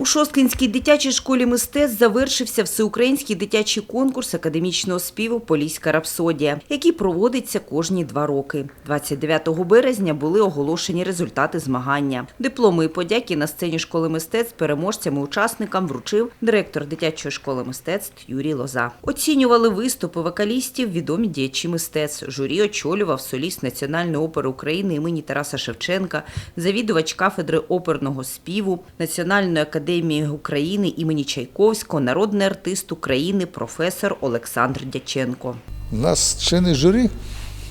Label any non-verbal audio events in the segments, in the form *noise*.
У Шосткинській дитячій школі мистецтв завершився всеукраїнський дитячий конкурс академічного співу Поліська рапсодія, який проводиться кожні два роки. 29 березня були оголошені результати змагання. Дипломи і подяки на сцені школи мистецтв переможцям і учасникам вручив директор дитячої школи мистецтв Юрій Лоза. Оцінювали виступи вокалістів відомі діячі мистецтв. Журі очолював соліст Національної опери України імені Тараса Шевченка, завідувач кафедри оперного співу Національної академії України імені Чайковського, народний артист України, професор Олександр Дяченко. У нас члени журі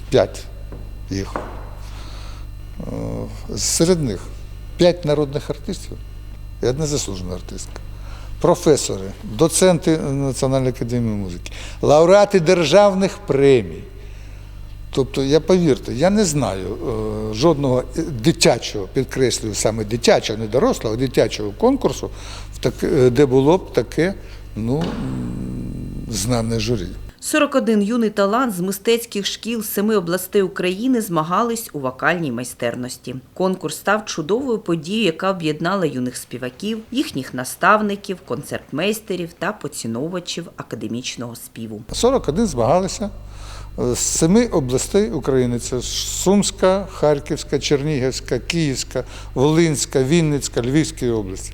п'ять їх. Е, Серед них п'ять народних артистів і одна заслужена артистка. Професори, доценти Національної академії музики, лауреати державних премій. Тобто, я повірте, я не знаю е, жодного дитячого, підкреслюю саме дитячого, не дорослого, а дитячого конкурсу, в так, е, де було б таке ну, знане журі. 41 юний талант з мистецьких шкіл семи областей України змагались у вокальній майстерності. Конкурс став чудовою подією, яка об'єднала юних співаків, їхніх наставників, концертмейстерів та поціновувачів академічного співу. 41 змагалися е, з семи областей України: це Сумська, Харківська, Чернігівська, Київська, Волинська, Вінницька, Львівська області.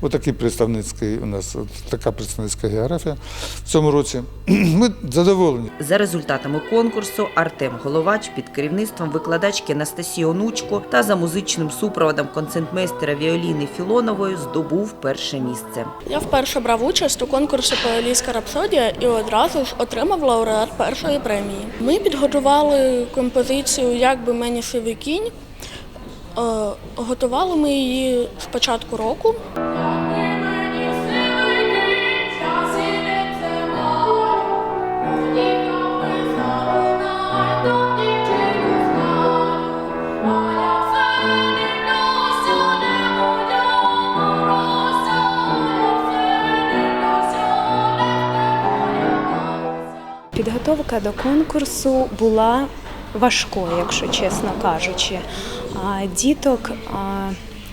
Отакий представницький у нас от така представницька географія в цьому році. *clears throat* Ми задоволені. За результатами конкурсу Артем Головач під керівництвом викладачки Анастасії Онучко та за музичним супроводом концертмейстера Віоліни Філонової здобув перше місце. Я вперше брав участь у конкурсі Поліська рапсодія і одразу ж отримав лауреат першої премії. Ми підготували композицію Як би мені сивий кінь. Е, Готували ми її з початку року. Підготовка до конкурсу була важкою, якщо чесно кажучи. А, Діток,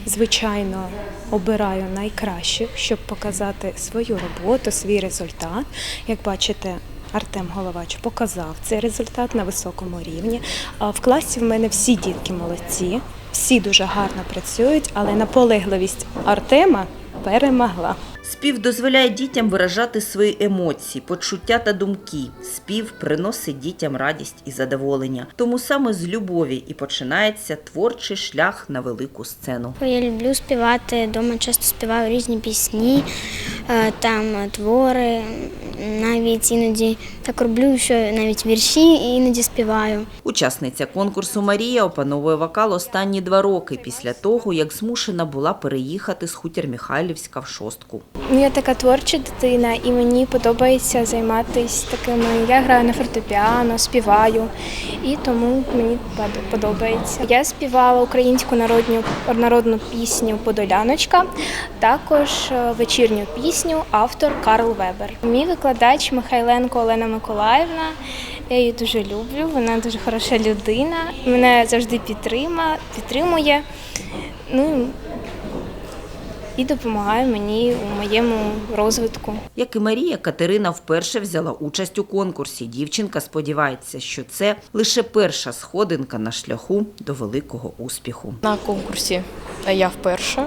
звичайно, обираю найкращих, щоб показати свою роботу, свій результат. Як бачите, Артем Головач показав цей результат на високому рівні. В класі в мене всі дітки молодці, всі дуже гарно працюють, але наполегливість Артема перемогла. Спів дозволяє дітям виражати свої емоції, почуття та думки. Спів приносить дітям радість і задоволення. Тому саме з любові і починається творчий шлях на велику сцену. Я люблю співати. Дома часто співаю різні пісні, е, там е, твори. Навіть іноді так роблю, що навіть вірші і іноді співаю. Учасниця конкурсу Марія опановує вокал останні два роки після того, як змушена була переїхати з хутір Михайлівська в шостку. Я така творча дитина, і мені подобається займатися такими. Я граю на фортепіано, співаю, і тому мені подобається. Я співала українську народню народну пісню Подоляночка, також е, вечірню пісню автор Карл Вебер. Мій викладач Михайленко Олена Миколаївна. Я її дуже люблю. Вона дуже хороша людина. Мене завжди підтрима, підтримує. Ну і допомагає мені у моєму розвитку. Як і Марія, Катерина вперше взяла участь у конкурсі. Дівчинка сподівається, що це лише перша сходинка на шляху до великого успіху. На конкурсі я вперше.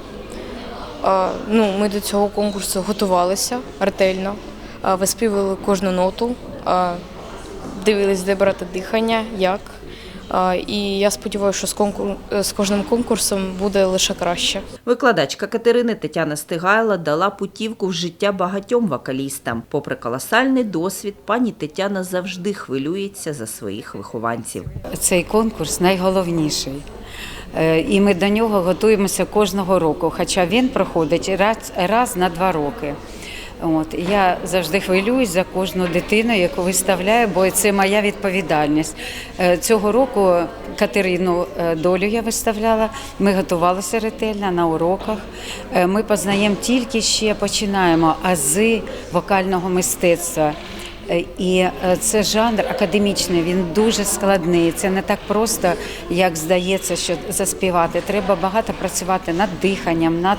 Ну, ми до цього конкурсу готувалися ретельно, виспівували кожну ноту, дивились, де брати дихання, як. І я сподіваюся, що з, конкур... з кожним конкурсом буде лише краще. Викладачка Катерини Тетяна Стигайла дала путівку в життя багатьом вокалістам. Попри колосальний досвід, пані Тетяна завжди хвилюється за своїх вихованців. Цей конкурс найголовніший. Е, І ми до нього готуємося кожного року, хоча він проходить раз, раз на два роки. От я завжди хвилююсь за кожну дитину, яку виставляю, бо це моя відповідальність. Е, Цього року Катерину е, долю я виставляла. Ми готувалися ретельно на уроках. Е, Ми познаємо тільки ще починаємо ази вокального мистецтва. Е, І е, це жанр академічний, він дуже складний. Це не так просто, як здається, що заспівати. Треба багато працювати над диханням, над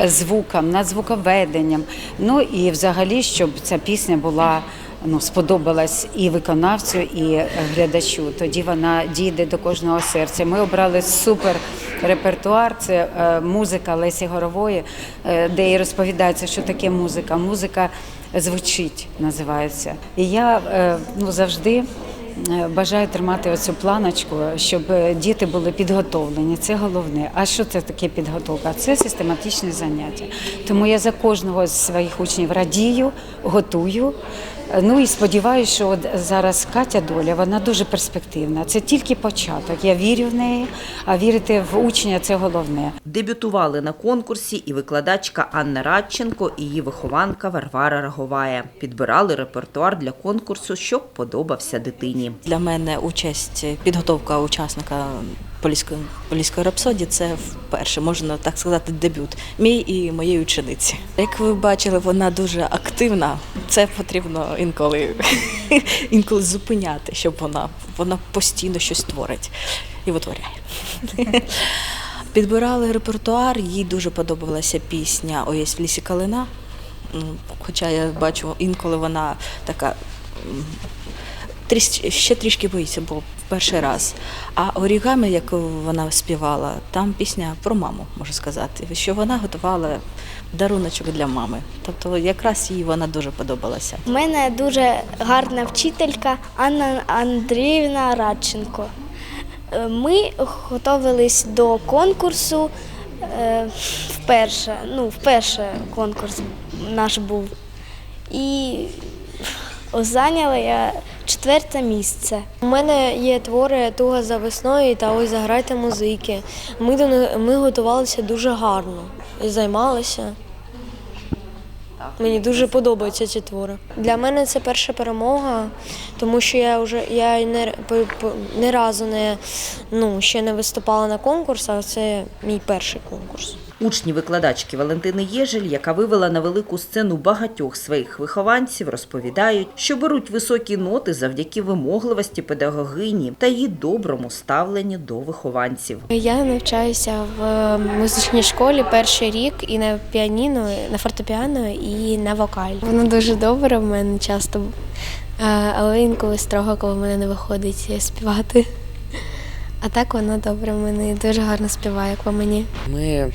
е, звуком, над звуковеденням. Ну і взагалі, щоб ця пісня була. Ну, сподобалась і виконавцю, і глядачу. Тоді вона дійде до кожного серця. Ми обрали супер репертуар. Це музика Лесі Горової, де і розповідається, що таке музика. Музика звучить, називається. І я е, ну, завжди. е, Бажаю тримати оцю планочку, щоб е, діти були підготовлені. Це головне. А що це таке підготовка? Це систематичне заняття. Тому я за кожного з своїх учнів радію, готую. Ну і сподіваюся, що от зараз Катя доля вона дуже перспективна. Це тільки початок. Я вірю в неї, а вірити в учня це головне. Дебютували на конкурсі і викладачка Анна Радченко, і її вихованка Варвара Раговая. Підбирали репертуар для конкурсу, щоб подобався дитині. Для мене участь, підготовка учасника поліської, поліської рапсодії це вперше, можна так сказати, дебют мій і моєї учениці. Як ви бачили, вона дуже активна. Це потрібно інколи, *laughs* інколи зупиняти, щоб вона, вона постійно щось творить і витворяє. *laughs* Підбирали репертуар, їй дуже подобалася пісня Оєсь в лісі калина. Хоча я бачу, інколи вона така тріс- ще трішки боїться, бо перший раз. А орігами, яку вона співала, там пісня про маму, можу сказати, що вона готувала даруночок для мами. Тобто якраз їй вона дуже подобалася. У мене дуже гарна вчителька Анна Андріївна Радченко. Е, Ми готувались до конкурсу е, вперше. Ну, вперше конкурс наш був. І зайняла я четверте місце. У мене є твори Туга за весною та ось заграйте музики. Ми до ми готувалися дуже гарно і займалися. Мені дуже подобаються ці твори. Для мене це перша перемога, тому що я вже я не, по- по- ні разу не ну, ще не виступала на конкурсах. Це мій перший конкурс. Учні викладачки Валентини Єжель, яка вивела на велику сцену багатьох своїх вихованців, розповідають, що беруть високі ноти завдяки вимогливості педагогині та її доброму ставленню до вихованців. Я навчаюся в музичній школі перший рік і на піаніно, на фортепіано і на вокаль. Воно дуже добре в мене часто, е, але інколи строго, коли в мене не виходить співати. А так воно добре в мене дуже гарно співає, як по мені. Ми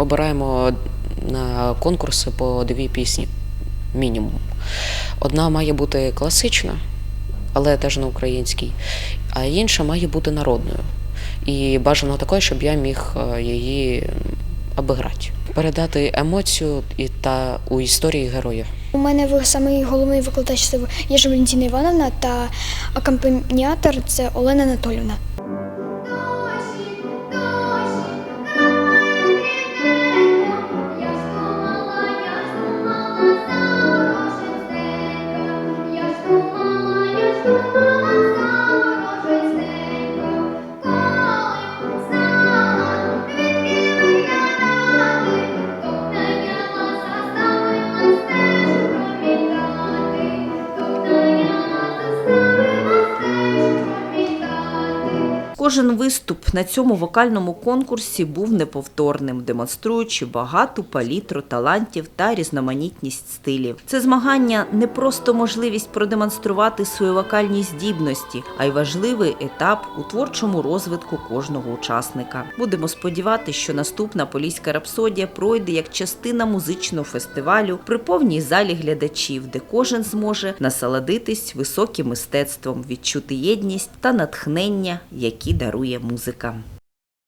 обираємо на конкурси по дві пісні мінімум. Одна має бути класична, але теж на українській, а інша має бути народною. І бажано такою, щоб я міг е, її обіграти. Передати емоцію і та у історії героя. У мене самий головний викладач це Єжа Валентина Івановна та акомпаніатор це Олена Анатолівна. Кожен виступ на цьому вокальному конкурсі був неповторним, демонструючи багату палітру талантів та різноманітність стилів. Це змагання не просто можливість продемонструвати свої вокальні здібності, а й важливий етап у творчому розвитку кожного учасника. Будемо сподіватися, що наступна поліська рапсодія пройде як частина музичного фестивалю при повній залі глядачів, де кожен зможе насолодитись високим мистецтвом, відчути єдність та натхнення, які дарує музика.